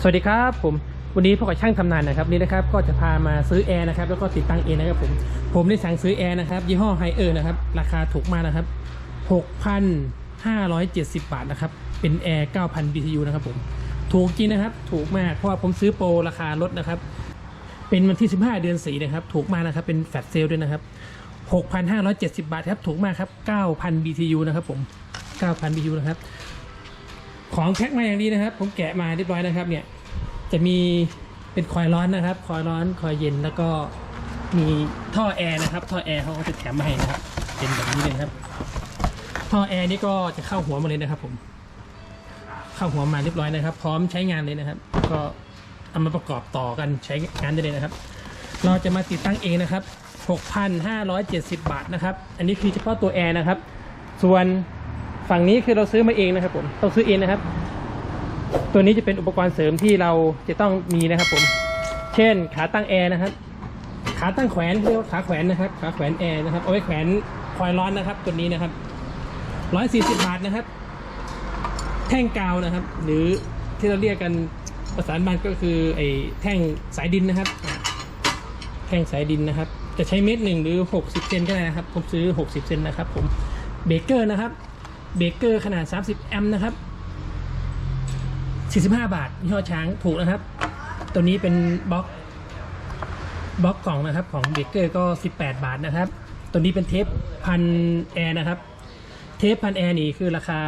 สวัสดีครับผมวันนี้พวกบช่างทำนานนะครับนี่นะครับก็จะพามาซื้อแอร์นะครับแล้วก็ติดตั้งเองนะครับผมผมได้สั่งซื้อแอร์นะครับยี่ห้อไฮเออร์นะครับราคาถูกมากนะครับ6,570 บาทนะครับเป็นแอร์9,000 BTU นะครับผมถูกจริงนะครับถูกมากเพราะว่าผมซื้อโปรราคาลดนะครับเป็นวันที่ 15 เดือน4นะครับถูกมากนะครับเป็นแฟลชเซลด้วยนะครับ6,570 บาทครับถูกมากครับ9,000 BTU นะครับผม9,000 BTU นะครับ ของแพ็คมาอย่างนี้นะครับ ผมแกะมาเรียบร้อยนะครับ เนี่ย จะมีเป็นคอยร้อนนะครับ คอยร้อนคอยเย็นแล้วก็มีท่อแอร์นะครับ ท่อแอร์เขาก็จะแถมมาให้นะครับ เป็นแบบนี้เลยครับ ท่อแอร์นี่ก็จะเข้าหัวมาเลยนะครับ ผม เข้าหัวมาเรียบร้อยนะครับ พร้อมใช้งานเลยนะครับ ก็เอามาประกอบต่อกันใช้งานได้เลยนะครับ เราจะมาติดตั้งเองนะครับ 6,570 บาทนะครับ อันนี้คือเฉพาะตัวแอร์นะครับ ส่วน ฝั่งนี้คือเราซื้อมาเองนะครับ ผมต้องซื้อเองนะครับ ตัวนี้จะเป็นอุปกรณ์เสริมที่เราจะต้องมีนะครับ ผม เช่น ขาตั้งแอร์นะครับ ขาตั้งแขวนเรียกว่าขาแขวนนะครับ ขาแขวนแอร์นะครับเอาไว้แขวนคอยร้อนนะครับ ตัวนี้นะครับ140บาทนะครับ แท่งกาวนะครับ หรือที่เราเรียกกันภาษาบ้านก็คือไอ้แท่งสายดินนะครับ แท่งสายดินนะครับ จะใช้เม็ดหนึ่งหรือ 60 เซนก็ได้นะครับ ผมซื้อ 60 เซนนะครับ ผมเบเกอร์นะครับ เบเกอร์ขนาด 30 แอมป์นะครับ 45 บาทยี่ห้อช้างถูกนะครับ ตัวนี้เป็นบล็อกบล็อกกล่องนะครับของเบเกอร์ก็ 18 บาทนะครับ ตัวนี้เป็นเทปพันแอร์นะครับ เทปพันแอร์นี่คือราคา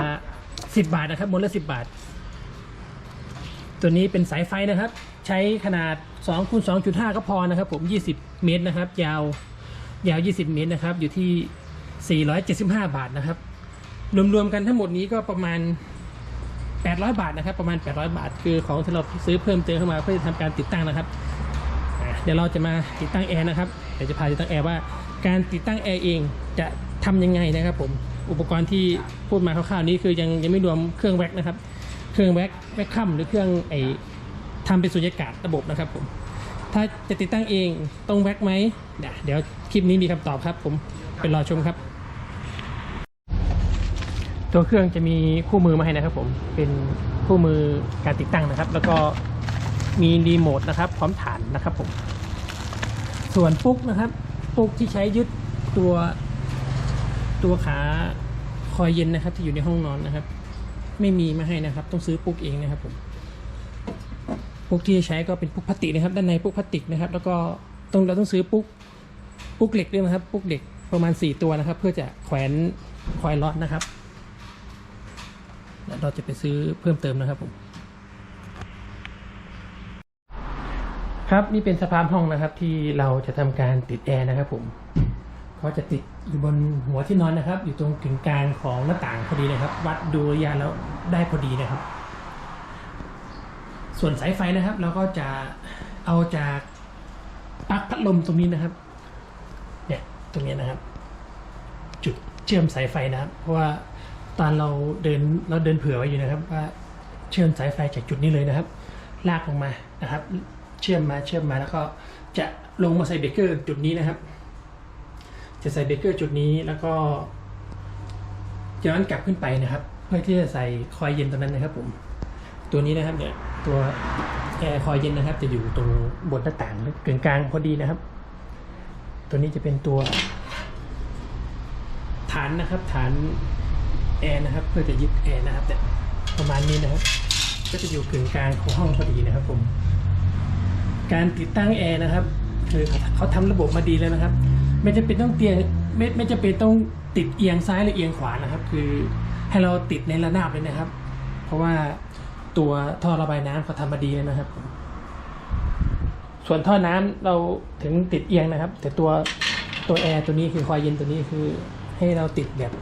10 บาทนะครับมวนละ 10 บาท ตัวนี้เป็นสายไฟนะครับ ใช้ขนาด2คูณ2.5 ก็พอนะครับ ผม 20 เมตรนะครับ ยาวยาว 20 เมตรนะครับ อยู่ที่ 475 บาทนะครับ รวมๆกันทั้งหมดนี้ก็ประมาณ 800 บาทนะครับ ประมาณ 800 บาท คือของที่เราซื้อเพิ่มเติมเข้ามาเพื่อจะทำการติดตั้งนะครับเดี๋ยวเราจะมาติดตั้งแอร์นะครับเดี๋ยวจะพาติดตั้งแอร์ว่าการติดตั้งแอร์เองจะทำยังไงนะครับผมอุปกรณ์ที่พูดมาคร่าวๆนี้คือยังยังไม่รวมเครื่องแว็กนะครับ เครื่องแว็กแว็กคัมหรือเครื่องไอทำเป็นสุญญากาศระบบนะครับผมถ้าจะติดตั้งเองต้องแว็กไหมเดี๋ยวคลิปนี้มีคำตอบครับผมไปรอชมครับ ตัวเครื่องจะมีคู่มือมาให้นะครับ ผมเป็นคู่มือการติดตั้งนะครับ แล้วก็มีรีโมทนะครับ พร้อมฐานนะครับผม ส่วนปุ๊กนะครับปุ๊กที่ใช้ยึดตัวตัวขาคอยเย็นนะครับ ที่อยู่ในห้องนอนนะครับ ไม่มีมาให้นะครับ ต้องซื้อปุ๊กเองนะครับผมปุ๊กที่ใช้ก็เป็นปุ๊กพลาสติกนะครับ ด้านในปุ๊กพลาสติกนะครับ แล้วก็ต้องเราต้องซื้อปุ๊กปุ๊กเหล็กด้วยนะครับ ปุ๊กเหล็กประมาณ 4 ตัวนะครับ เพื่อจะแขวนคอยล็อตนะครับ เราจะไปซื้อเพิ่มเติมนะครับผมครับนี่เป็นสภาพห้องนะครับ ที่เราจะทำการติดแอร์นะครับ ผมเขาจะติดอยู่บนหัวที่นอนนะครับ อยู่ตรงกึ่งกลางของหน้าต่างพอดีนะครับ วัดดูระยะแล้วได้พอดีนะครับ ส่วนสายไฟนะครับ เราก็จะเอาจากปลั๊กพัดลมตรงนี้นะครับ เนี่ยตรงนี้นะครับ จุดเชื่อมสายไฟนะครับ เพราะว่า ตอนเราเดินเราเดินเผื่อไว้อยู่นะครับ ว่าเชื่อมสายไฟจากจุดนี้เลยนะครับ ลากลงมานะครับ เชื่อมมาเชื่อมมาแล้วก็จะลงมาใส่เบเกอร์จุดนี้นะครับ จะใส่เบเกอร์จุดนี้แล้วก็ย้อนกลับขึ้นไปนะครับ เพื่อที่จะใส่คอยเย็นตรงนั้นนะครับ ผม ตัวนี้นะครับเนี่ยตัวแอร์คอยเย็นนะครับ จะอยู่ตรงบนหน้าต่างกึ่งกลางพอดีนะครับ ตัวนี้จะเป็นตัว ฐานนะครับฐาน แอร์นะครับ เพื่อจะยึดแอร์นะครับเนี่ยประมาณนี้นะครับ ก็จะอยู่กึ่งกลางของห้องพอดีนะครับผม การติดตั้งแอร์นะครับ คือเขาทำระบบมาดีแล้วนะครับ ไม่จำเป็นต้องเตียงไม่ไม่จำเป็นต้องติดเอียงซ้ายหรือเอียงขวานะครับ คือให้เราติดในระนาบเลยนะครับ เพราะว่าตัวท่อระบายน้ำเขาทำมาดีแล้วนะครับ ส่วนท่อน้ำเราถึงติดเอียงนะครับ แต่ตัวตัวแอร์ตัวนี้คือคอยเย็นตัวนี้คือให้เราติดแบบ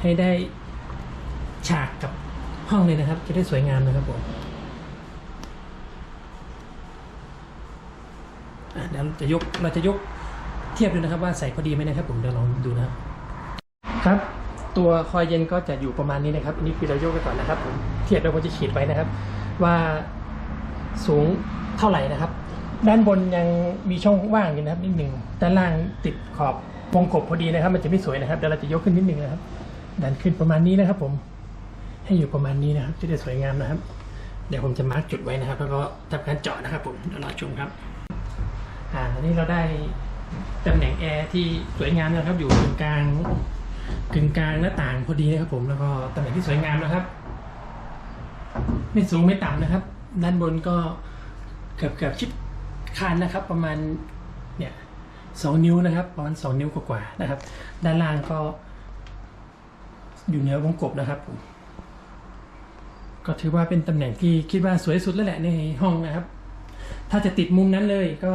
ให้ได้ฉากกับห้องเลยนะครับ จะได้สวยงามนะครับผมเดี๋ยวเราจะยกเราจะยกเทียบดูนะครับว่าใส่พอดีไหมนะครับ ผมเดี๋ยวลองดูนะครับครับ ตัวคอยเย็นก็จะอยู่ประมาณนี้นะครับอันนี้คือเรายกไปก่อนนะครับผมเทียบแล้วผมจะขีดไว้นะครับ ว่าสูงเท่าไหร่นะครับ ด้านบนยังมีช่องว่างอยู่นะครับนิดหนึ่งด้านล่างติดขอบวงกบพอดีนะครับ มันจะไม่สวยนะครับเดี๋ยวเราจะยกขึ้นนิดหนึ่งนะครับ ดันขึ้นประมาณนี้นะครับ ผม ให้อยู่ประมาณนี้นะครับ จะได้สวยงามนะครับ เดี๋ยวผมจะมาร์กจุดไว้นะครับ แล้วก็ทำการเจาะนะครับ ผมเดี๋ยวรอชมครับ อ่าตอนนี้เราได้ตำแหน่งแอร์ที่สวยงามนะครับ อยู่กึ่งกลางกึ่งกลางหน้าต่างพอดีนะครับ ผมแล้วก็ตำแหน่งที่สวยงามนะครับ ไม่สูงไม่ต่ำนะครับ ด้านบนก็เกือบเกือบชิดคานนะครับ ประมาณเนี่ยสองนิ้วนะครับ ประมาณสองนิ้วกว่าๆนะครับ ด้านล่างก็ อยู่เหนือวงกบนะครับผมก็ถือว่าเป็นตำแหน่งที่คิดว่าสวยสุดแล้วแหละในห้องนะครับ ถ้าจะติดมุมนั้นเลยก็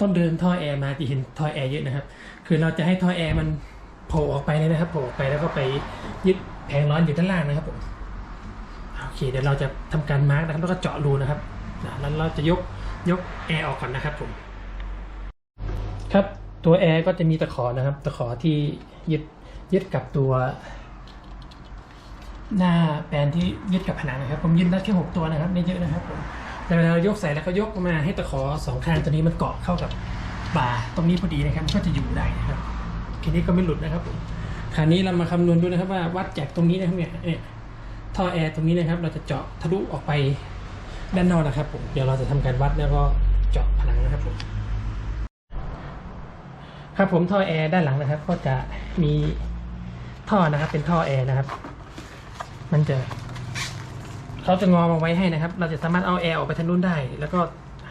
ต้องเดินท่อแอร์มาจะเห็นท่อแอร์เยอะนะครับ คือเราจะให้ท่อแอร์มันโผล่ออกไปเลยนะครับโผล่ออกไปแล้วก็ไปยึดแผงร้อนอยู่ด้านล่างนะครับผมโอเคเดี๋ยวเราจะทำการมาร์กนะครับ แล้วก็เจาะรูนะครับแล้วเราจะยกยกแอร์ออกก่อนนะครับผมครับตัวแอร์ก็จะมีตะขอนะครับ ตะขอที่ยึดยึดกับตัว หน้าแปลนที่ยึดกับผนังนะครับ ผมยึดได้แค่หกตัวนะครับไม่เยอะนะครับผมแต่เวลายกใส่แล้วก็ยกมาให้ตะขอสองข้างตัวนี้มันเกาะเข้ากับบ่าตรงนี้พอดีนะครับมันก็จะอยู่ได้นะครับทีนี้ก็ไม่หลุดนะครับผมคราวนี้เรามาคำนวณดูนะครับว่าวัดจากตรงนี้นะครับเนี่ยเนี่ยท่อแอร์ตรงนี้นะครับ เราจะเจาะทะลุออกไปด้านนอกนะครับผมเดี๋ยวเราจะทำการวัดแล้วก็เจาะผนังนะครับผมครับผมท่อแอร์ด้านหลังนะครับ ก็จะมีท่อนะครับเป็นท่อแอร์นะครับ มันจะเขาจะงอมาไว้ให้นะครับ เราจะสามารถเอาแอร์ออกไปทางนู้นได้ แล้วก็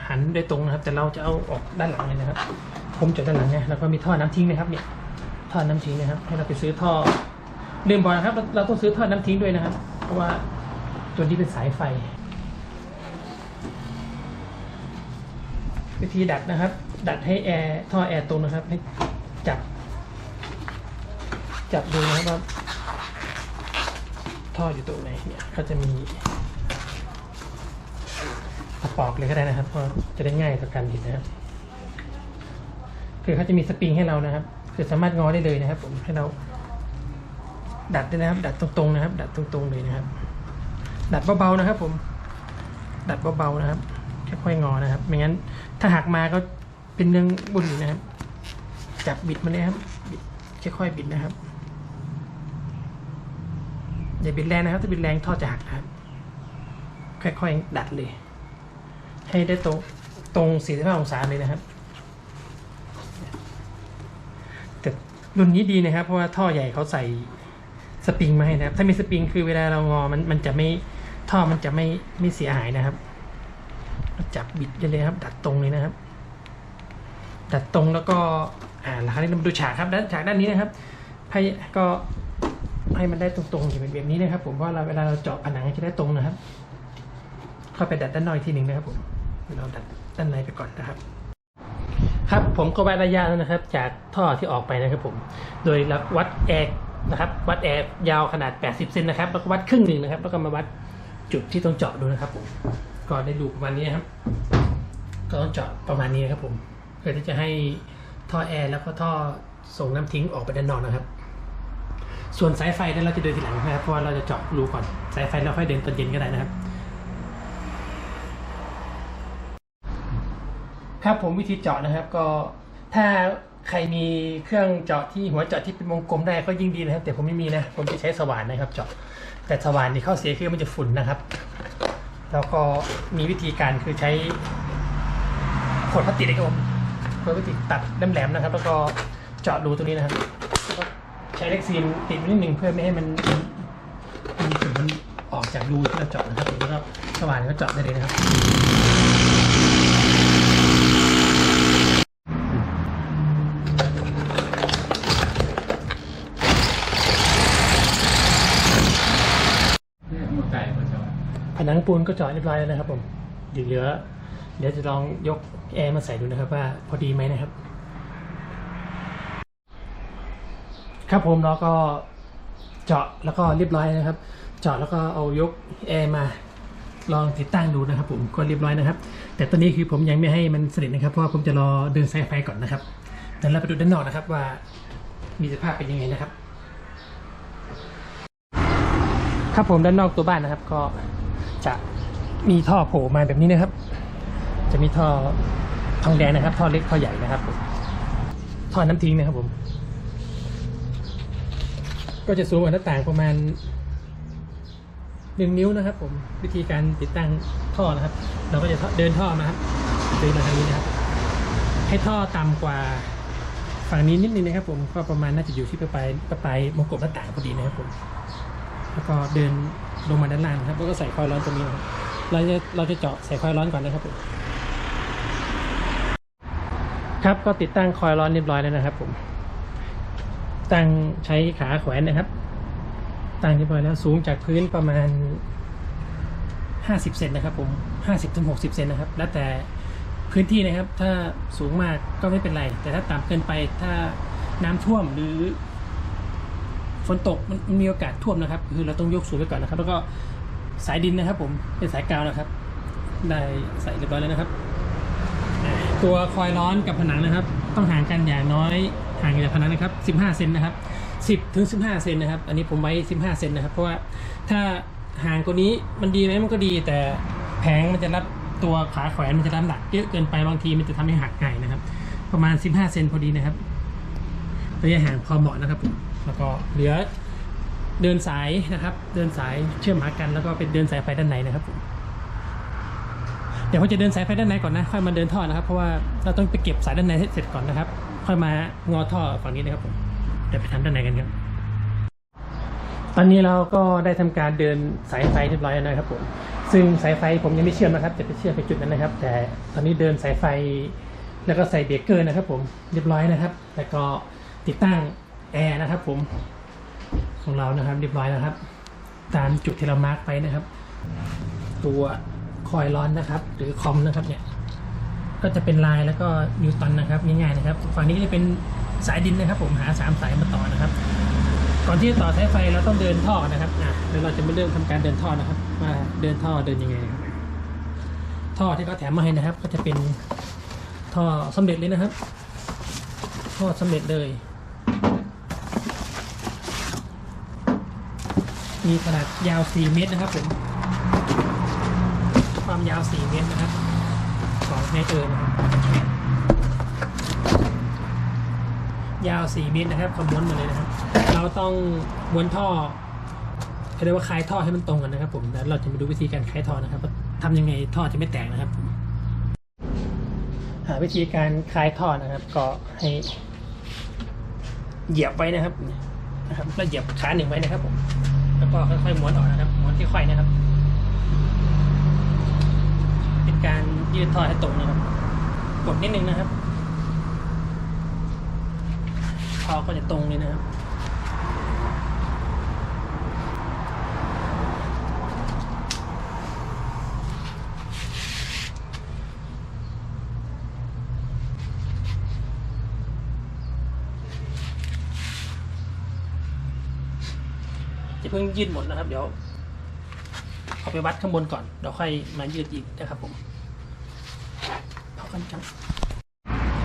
หันโดยตรงนะครับ แต่เราจะเอาออกด้านหลังเลยนะครับ ผมจอดด้านหลังไงแล้วก็มีท่อน้ำทิ้งนะครับ เนี่ย ท่อน้ำทิ้งนะครับ ให้เราไปซื้อท่อลืมบอกนะครับ เราเราต้องซื้อท่อน้ำทิ้งด้วยนะครับ เพราะว่าตัวนี้เป็นสายไฟ วิธีดัดนะครับ ดัดให้แอร์ท่อแอร์ตรงนะครับ ให้จับ จับดูนะครับว่า ท่ออยู่ตรงไหนเนี่ยเขาจะมีตะปอกเลยก็ได้นะครับเพราะจะได้ง่ายต่อการเห็นนะครับคือเขาจะมีสปริงให้เรานะครับ คือสามารถงอได้เลยนะครับ ผมให้เรา ดัดด้วยนะครับ ดัดตรงๆนะครับ ดัดตรงๆเลยนะครับ ดัดเบาๆนะครับ ผม ดัดเบาๆนะครับค่อยๆงอนะครับ ไม่งั้น ถ้าหักมาก็เป็นเรื่องบุญนะครับ จับบิดมันเลยครับบิดค่อยๆบิดนะครับ อย่าบิดแรงนะครับ ถ้าบิดแรงท่อจะหักนะครับ ค่อยๆ ดัดเลย ให้ได้ตรงตรง 45 องศาเลยนะครับ แต่รุ่นนี้ดีนะครับ เพราะว่าท่อใหญ่เขาใส่สปริงมาให้นะครับ ถ้ามีสปริงคือเวลาเรางอมันมันจะไม่ท่อมันจะไม่ไม่เสียหายนะครับ จับบิดเลยครับ ดัดตรงเลยนะครับ ดัดตรงแล้วก็อ่าแล้วคราวนี้เรามาดูฉากครับด้านฉากด้านนี้นะครับให้ก็ ให้มันได้ตรงๆอย่างแบบนี้นะครับ ผมเพราะเราเวลาเราเจาะผนังจะได้ตรงนะครับ เข้าไปดัดด้านนอกทีหนึ่งนะครับผมเราดัดด้านในไปก่อนนะครับ ครับผมก็วัดระยะแล้วนะครับ จากท่อที่ออกไปนะครับ ผม โดยวัดแอร์นะครับ วัดแอร์ยาวขนาด 80เซนนะครับ แล้วก็วัดครึ่งหนึ่งนะครับ แล้วก็มาวัดจุดที่ต้องเจาะดูนะครับ ผมก็ได้ดูประมาณนี้ครับ ก็ต้องเจาะประมาณนี้ครับ ผมเพื่อที่จะให้ท่อแอร์แล้วก็ท่อส่งน้ำทิ้งออกไปด้านนอกนะครับ ส่วนสายไฟนั้นเราจะเดินทีหลังนะครับเพราะว่าเราจะเจาะรูก่อนสายไฟเราค่อยเดินตอนเย็นก็ได้นะครับ ครับผมวิธีเจาะนะครับก็ถ้าใครมีเครื่องเจาะที่หัวเจาะที่เป็นวงกลมได้ก็ยิ่งดีนะครับ แต่ผมไม่มีนะผมจะใช้สว่านนะครับ เจาะแต่สว่านนี่ข้อเสียคือมันจะฝุ่นนะครับ แล้วก็มีวิธีการคือใช้ขวดพลาสติกนะครับผมขวดพลาสติกตัดแหลมๆนะครับ แล้วก็เจาะรูตรงนี้นะครับ ช้เล็กซีนติดนิดหนึ่งเพื่อไม่ให้มันมันฝุ่นมันออกจากรูที่เราเจาะนะครับแล้วก็สว่านก็เจาะได้เลยนะครับผนังปูนก็เจาะเรียบร้อยแล้วนะครับผมเดี๋ยวเหลือเดี๋ยวจะลองยกแอร์มาใส่ดูนะครับว่าพอดีไหมนะครับ ครับผมเราก็เจาะแล้วก็เรียบร้อยนะครับ เจาะแล้วก็เอายกแอร์มาลองติดตั้งดูนะครับ ผมก็เรียบร้อยนะครับ แต่ตอนนี้คือผมยังไม่ให้มันสนิทนะครับ เพราะผมจะรอเดินสายไฟก่อนนะครับเดี๋ยวเราไปดูด้านนอกนะครับว่ามีสภาพเป็นยังไงนะครับ ครับผมด้านนอกตัวบ้านนะครับ ก็จะมีท่อโผล่มาแบบนี้นะครับ จะมีท่อทองแดงนะครับ ท่อเล็กท่อใหญ่นะครับผมท่อน้ำทิ้งนะครับผม ก็จะสูงกว่าหน้าต่างประมาณหนึ่งนิ้วนะครับ ผมวิธีการติดตั้งท่อนะครับ เราก็จะเดินท่อมาครับเดินมาทางนี้นะครับ ให้ท่อต่ำกว่าฝั่งนี้นิดนึงนะครับ ผมก็ประมาณน่าจะอยู่ที่ปลายปลายมงกบหน้าต่างพอดีนะครับผมแล้วก็เดินลงมาด้านล่างนะครับแล้วก็ใส่คอยล์ร้อนตรงนี้นะครับเราจะเราจะเจาะใส่คอยล์ร้อนก่อนนะครับผมครับก็ติดตั้งคอยล์ร้อนเรียบร้อยแล้วนะครับผม ตั้งใช้ขาแขวนนะครับ ตั้งเรียบร้อยแล้วสูงจากพื้นประมาณ 50เซนนะครับผม50ถึง60เซนนะครับ แล้วแต่พื้นที่นะครับ ถ้าสูงมากก็ไม่เป็นไร แต่ถ้าต่ำเกินไปถ้าน้ำท่วมหรือฝนตกมันมีโอกาสท่วมนะครับ คือเราต้องยกสูงไว้ก่อนนะครับ แล้วก็สายดินนะครับ ผมเป็นสายกาวนะครับ ได้ใส่เรียบร้อยแล้วนะครับ ตัวคอยล์ร้อนกับผนังนะครับ ต้องห่างกันอย่างน้อยห่างจากผนังนะครับ 15 เซนนะครับ 10 ถึง 15 เซนนะครับ อันนี้ผมไว้ 15 เซนนะครับ เพราะว่าถ้าห่างกว่านี้มันดีไหมมันก็ดี แต่แผงมันจะรับตัวขาแขวนมันจะรับหนักเยอะเกินไปบางทีมันจะทำให้หักไง่นะครับ ประมาณ 15 เซนพอดีนะครับระยะห่างพอเหมาะนะครับผมแล้วก็เหลือเดินสายนะครับ เดินสายเชื่อมหากันแล้วก็เป็นเดินสายไฟด้านในนะครับผม ดี๋ยวผมจะเดินสายไฟด้านในก่อนนะค่อยมาเดินท่อนะครับเพราะว่าเราต้องไปเก็บสายด้านในให้เสร็จก่อนนะครับ ค่อยมางอท่อฝั่งนี้นะครับผมเดี๋ยวไปทำด้านในกันครับ ตอนนี้เราก็ได้ทำการเดินสายไฟเรียบร้อยแล้วนะครับผมซึ่งสายไฟผมยังไม่เชื่อมนะครับจะไปเชื่อมไปจุดนั้นนะครับ แต่ตอนนี้เดินสายไฟแล้วก็ใส่เบรกเกอร์นะครับ ผมเรียบร้อยนะครับ แล้วก็ติดตั้งแอร์นะครับ ผมของเรานะครับ เรียบร้อยแล้วครับ ตามจุดที่เรามาร์กไปนะครับ ตัว คอยล์ร้อนนะครับ หรือคอมนะครับเนี่ยก็จะเป็นลายแล้วก็นิวตันนะครับง่ายๆนะครับ ฝั่งนี้ก็จะเป็นสายดินนะครับ ผมหาสามสายมาต่อนะครับ ก่อนที่จะต่อสายไฟเราต้องเดินท่อนะครับอะเดี๋ยวเราจะมาเริ่มทำการเดินท่อนะครับว่าเดินท่อเดินยังไงครับท่อที่เขาแถมมาให้นะครับ ก็จะเป็นท่อสำเร็จเลยนะครับ ท่อสำเร็จเลย มีขนาดยาว 4 เมตรนะครับผม ความยาว 4 เมตรนะครับ2เมตรเออนะครับยาว 4 เมตรนะครับคำม้วนมาเลยนะครับ เราต้องม้วนท่อเรียกว่าคลายท่อให้มันตรงกันนะครับ ผมแล้วเราจะมาดูวิธีการคลายท่อนะครับว่าทำยังไงท่อจะไม่แตกนะครับ หาวิธีการคลายท่อนะครับ ก็ให้ เหยียบไว้นะครับนะครับ แล้วเหยียบขาหนึ่งไว้นะครับ ผม แล้วก็ค่อยๆม้วนออกนะครับม้วนค่อยๆนะครับ เป็น การยืดท่อให้ตรงนะครับ กดนิดนึงนะครับท่อก็จะตรงเลยนะครับจะเพิ่งยืดหมดนะครับ เดี๋ยวเอาไปวัดข้างบนก่อนเดี๋ยวค่อยมายืดอีกนะครับผม พอนครับ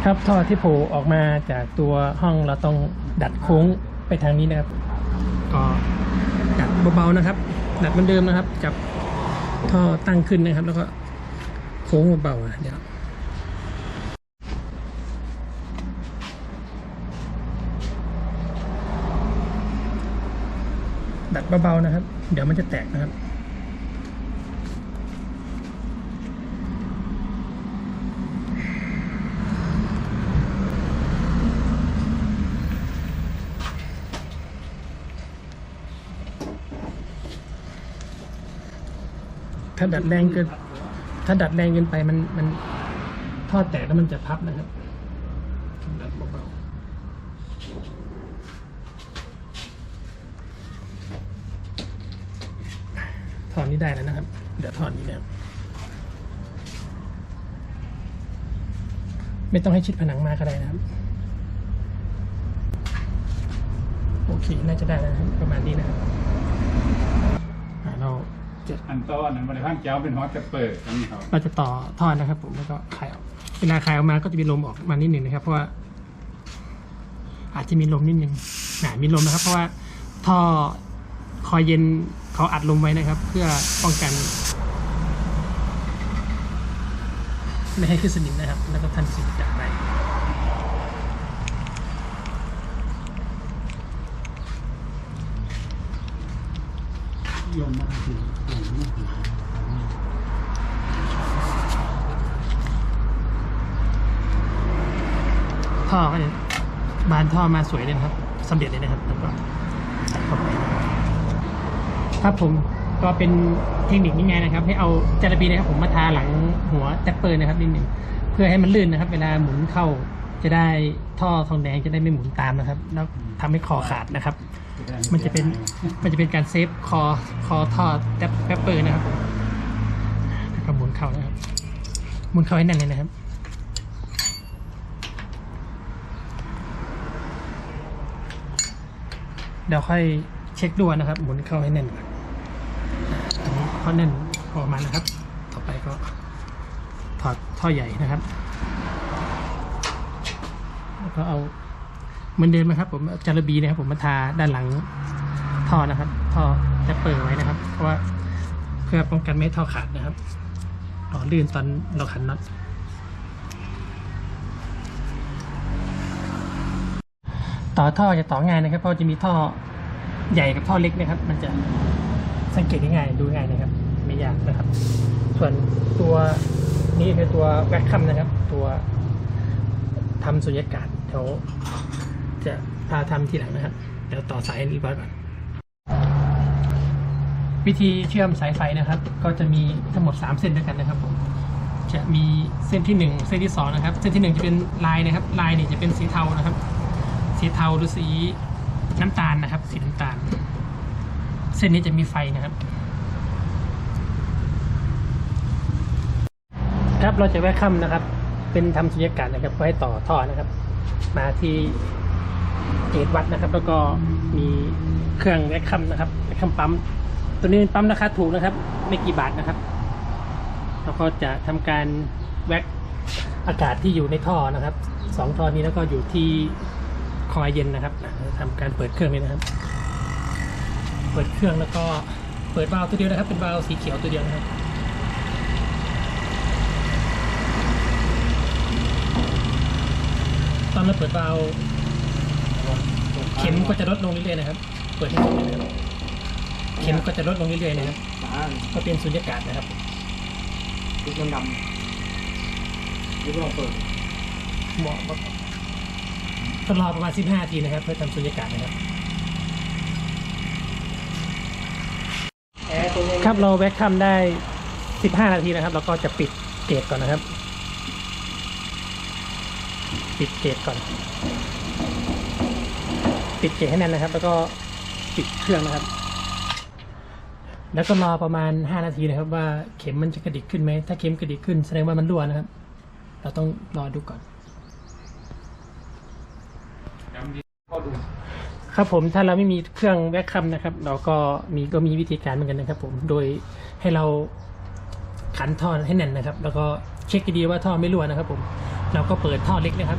ครับท่อที่โผล่ออกมาจากตัวห้องเราต้องดัดโค้งไปทางนี้นะครับ ก็ดัดเบาๆนะครับ ดัดเหมือนเดิมนะครับกับท่อตั้งขึ้นนะครับ แล้วก็โค้งเบาๆนะเดี๋ยวดัดเบาๆนะครับ เดี๋ยวมันจะแตกนะครับ ถ้าดัดแรงเกิน ถ้าดัดแรงเกินไปมันมันท่อแตกแล้วมันจะพับนะครับดัดเบาๆถอนนี้ได้แล้วนะครับ เดี๋ยวถอนนี้นะครับไม่ต้องให้ชิดผนังมากก็ได้นะครับ โอเค น่าจะได้แล้วนะครับประมาณนี้นะครับ จะอันต้อนนั้นบริพันธ์เจ้าเป็นฮอตจะเปิดอันนี้เขาเราจะต่อท่อนะครับ ผมแล้วก็คลายออกเวลาคลายออกมาก็จะมีลมออกมานิดหนึ่งนะครับ เพราะว่า อาจจะมีลมนิดหนึ่งหนามีลมนะครับ เพราะว่าท่อคอยเย็นเขาอัดลมไว้นะครับ เพื่อป้องกันไม่ให้ขึ้นสนิมนะครับ แล้วก็ทันสิ่งจากไปยมมาถึง ท่อก็จะบานท่อมาสวยเลยนะครับสำเร็จเลยนะครับแล้วก็ใส่เข้าไปครับผมก็เป็นเทคนิคง่ายๆนะครับ ให้เอาจาระบีนะครับผมมาทาหลังหัวแท็ปเปอร์นะครับนิดหนึ่งเพื่อให้มันลื่นนะครับ เวลาหมุนเข้าจะได้ท่อทองแดงจะได้ไม่หมุนตามนะครับ แล้วทำให้คอขาดนะครับ มันจะเป็นมันจะเป็นการเซฟคอคอท่อแท็ปเปอร์นะครับแล้วก็หมุนเข้านะครับหมุนเข้าให้แน่นเลยนะครับเดี๋ยวค่อยเช็คดูนะครับ หมุนเข้าให้แน่นก่อนอันนี้พอแน่นพอมานะครับ ต่อไปก็ถอดท่อใหญ่นะครับ แล้วก็เอา เหมือนเดิมนะครับผมจารบีนะครับผมมาทาด้านหลังท่อนะครับท่อจะเปิดไว้นะครับ เพราะว่าเพื่อป้องกันไม่ให้ท่อขาดนะครับต่อลื่นตอนเราขันน็อตต่อท่อจะต่อง่ายนะครับ เพราะจะมีท่อใหญ่กับท่อเล็กนะครับ มันจะสังเกตได้ง่ายดูง่ายนะครับ ไม่ยากนะครับ ส่วนตัวนี้คือตัวแวคคัมนะครับ ตัวทำสุญญากาศเดี๋ยว จะพาทำทีหลังนะครับ เดี๋ยวต่อสายรีบร้อยก่อน วิธีเชื่อมสายไฟนะครับ ก็จะมีทั้งหมด 3 เส้นด้วยกันนะครับผมจะมีเส้นที่ 1 เส้นที่ 2 นะครับ เส้นที่ 1 จะเป็นลายนะครับ ลายเนี่ยจะเป็นสีเทานะครับ สีเทาหรือสีน้ำตาลนะครับ สีน้ำตาล เส้นนี้จะมีไฟนะครับ ครับเราจะแวะค่ำนะครับ เป็นทำสุญญากาศนะครับเพื่อให้ต่อท่อนะครับ มาที่ เกตวัดนะครับ แล้วก็มีเครื่องแวะค่ำนะครับแวะค่ำปั๊ม ตัวนี้เป็นปั๊มราคาถูกนะครับ ไม่กี่บาทนะครับแล้วก็จะทำการแวกอากาศที่อยู่ในท่อนะครับสองท่อนี้แล้วก็อยู่ที่คอยเย็นนะครับอะทำการเปิดเครื่องนี้นะครับ เปิดเครื่องแล้วก็เปิดวาล์วตัวเดียวนะครับ เป็นวาล์วสีเขียวตัวเดียวนะครับตอนเราเปิดวาล์ว ข็มก็จะลดลงเรื่อยๆนะครับ เปิดให้สุดเลยนะครับ เข็มก็จะลดลงเรื่อยๆนะครับฝาก็เป็นสุญญากาศนะครับทุกดำๆยุบลองเปิดเหมาะมากทดลองประมาณ 15นาทีนะครับ เพื่อทำสุญญากาศนะครับ แอร์ตัวนี้ครับเราแบ็คทำได้ 15 นาทีนะครับ แล้วก็จะปิดเกตก่อนนะครับ ปิดเกตก่อน ปิดเกตให้แน่นนะครับ แล้วก็ปิดเครื่องนะครับ แล้วก็รอประมาณ 5 นาทีนะครับ ว่าเข็มมันจะกระดิกขึ้นไหม ถ้าเข็มกระดิกขึ้นแสดงว่ามันรั่วนะครับ เราต้องรอดูก่อน ครับผมถ้าเราไม่มีเครื่องแวคคัมนะครับ เราก็มีก็มีวิธีการเหมือนกันนะครับ ผมโดยให้เราขันท่อให้แน่นนะครับ แล้วก็เช็คดีๆว่าท่อไม่รั่วนะครับ ผม เราก็เปิดท่อเล็กนะครับ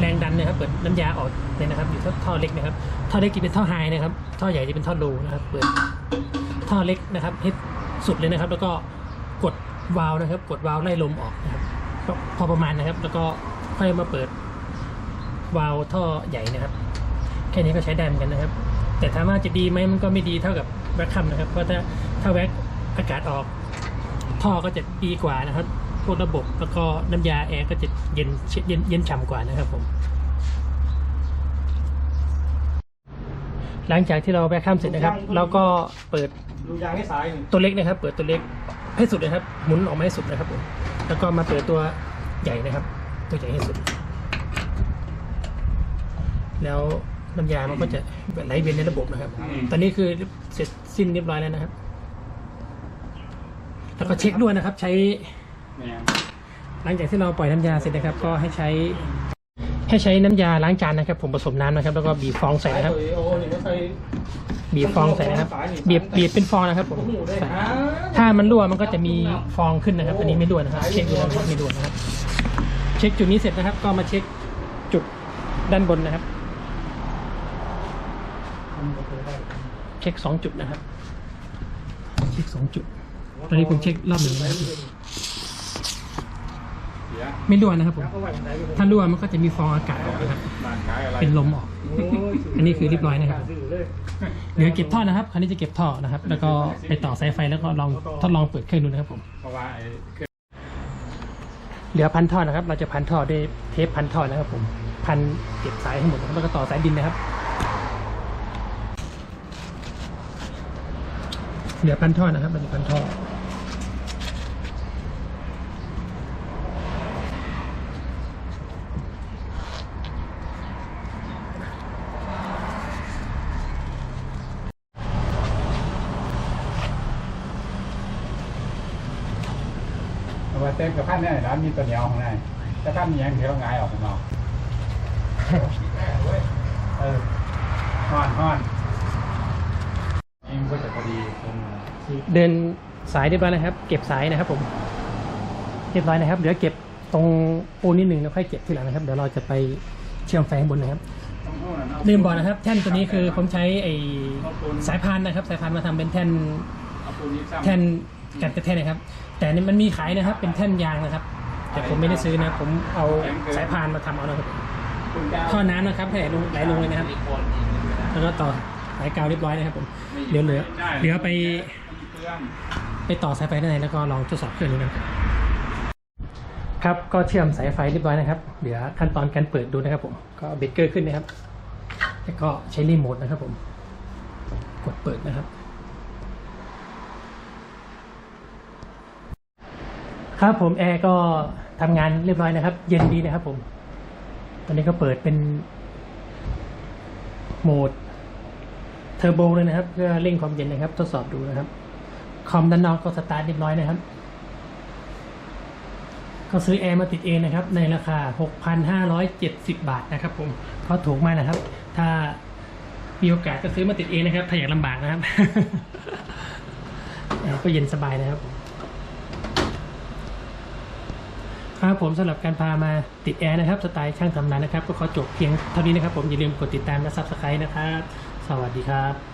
แรงดันนะครับเปิดน้ำยาออกเลยนะครับ อยู่ที่ท่อเล็กนะครับ ท่อเล็กจะเป็นท่อไฮนะครับ ท่อใหญ่จะเป็นท่อโลนะครับ เปิดท่อเล็กนะครับให้สุดเลยนะครับ แล้วก็กดวาล์วนะครับ กดวาล์วไล่ลมออกนะครับพอประมาณนะครับ แล้วก็ค่อยมาเปิดวาล์วท่อใหญ่นะครับ แค่นี้ก็ใช้ได้เหมือนกันนะครับ แต่ถามว่าจะดีไหมมันก็ไม่ดีเท่ากับแว็กคัมนะครับ เพราะถ้าถ้าแว็กอากาศออกท่อก็จะดีกว่านะครับ วกระบบ แล้วก็น้ำยาแอร์ก็จะเย็นเย็นเย็นฉ่ำกว่านะครับผมหลังจากที่เราแว็กคัมเสร็จนะครับ เราก็เปิดดูยางให้ซ้ายตัวเล็กนะครับ เปิดตัวเล็กให้สุดนะครับ หมุนออกมาให้สุดนะครับผมแล้วก็มาเปิดตัวใหญ่นะครับ ตัวใหญ่ให้สุด แล้วน้ำยามันก็จะไหลเวียนในระบบนะครับ ตอนนี้คือเสร็จสิ้นเรียบร้อยแล้วนะครับ แล้วก็เช็คด้วยนะครับ ใช้ หลังจากที่เราปล่อยน้ำยาเสร็จนะครับ ก็ให้ใช้ ให้ใช้น้ำยาล้างจานนะครับ ผมผสมน้ำนะครับ แล้วก็บีบฟองใส่นะครับโอ้โหนี่ไม่เคยบีบฟองใส่นะครับบีบบีบเป็นฟองนะครับผมใส่ถ้ามันรั่วมันก็จะมีฟองขึ้นนะครับ อันนี้ไม่รั่วนะครับ เช็คดูนะครับไม่รั่วนะครับ เช็คจุดนี้เสร็จนะครับ ก็มาเช็คจุดด้านบนนะครับ เช็คสองจุดนะครับ เช็คสองจุดตอนนี้ผมเช็ครอบหนึ่งนะครับสีย ไม่รั่วนะครับผมแล้วก็ไหวมันได้ไปเลยถ้ารั่วมันก็จะมีฟองอากาศออกนะครับบ้านขายอะไรเป็นลมออกโอ้ยอันนี้คือเรียบร้อยนะครับซื้อเลยเดี๋ยวเก็บท่อนะครับ คราวนี้จะเก็บท่อนะครับ แล้วก็ไปต่อสายไฟแล้วก็ลองทดลองเปิดเครื่องดูนะครับผมเพราะว่าไอ้เครื่องเหลือพันท่อนะครับ เราจะพันท่อด้วยเทปพันท่อนะครับ ผม พันเก็บสายให้หมดนะครับแล้วก็ต่อสายดินนะครับ เหลือพันท่อนะครับเราจะพันท่อ เพระพันเนี่ยร้านมีตัวเดียวข้างในถ้าพันมีอย่างเดียวงายออกข้างนอกเออห้อนห้อนเองก็จะพอดีเดินสายเรียบร้อยนะครับ เก็บสายนะครับผมเรียบร้อยนะครับเดี๋ยวเก็บตรงปูนนิดหนึ่งแล้วค่อยเก็บทีหลังนะครับเดี๋ยวเราจะไปเชื่อมไฟงบนนะครับลืมบอกนะครับ แท่นตัวนี้คือผมใช้ไอสายพานนะครับ สายพานมาทำเป็นแท่นแท่น กันกระแท่นนะครับ แต่นี่มันมีขายนะครับ เป็นแท่นยางนะครับ แต่ผมไม่ได้ซื้อนะ ผมเอาสายพานมาทำเอานะครับปูนกาวท่อน้ำนะครับให้ไหลลงไหลลงเลยนะครับ แล้วก็ต่อสายกาวเรียบร้อยนะครับผมเดี๋ยวเหลือเหลือไปเครื่องไปต่อสายไฟด้านในแล้วก็ลองทดสอบเครื่องดูนะครับครับก็เชื่อมสายไฟเรียบร้อยนะครับ เดี๋ยวขั้นตอนการเปิดดูนะครับ ผมก็เบรกเกอร์ขึ้นนะครับ แล้วก็ใช้รีโมทนะครับ ผม กดเปิดนะครับ ครับผมแอร์ก็ทำงานเรียบร้อยนะครับ เย็นดีนะครับผม ตอนนี้ก็เปิดเป็นโหมดเทอร์โบเลยนะครับ เพื่อเร่งความเย็นนะครับ ทดสอบดูนะครับ คอมด้านนอกก็สตาร์ทเรียบร้อยนะครับ ก็ซื้อแอร์มาติดเองนะครับ ในราคา 6,570 บาทนะครับ ผมก็ถูกมากนะครับ ถ้ามีโอกาสก็ซื้อมาติดเองนะครับ ถ้าอยากลำบากนะครับแอร์ก็เย็นสบายนะครับ ครับผมสำหรับการพามาติดแอร์นะครับสไตล์ช่างทำนานนะครับ ก็ขอจบเพียงเท่านี้นะครับผมอย่าลืมกดติดตามและซับสไครต์นะครับ สวัสดีครับ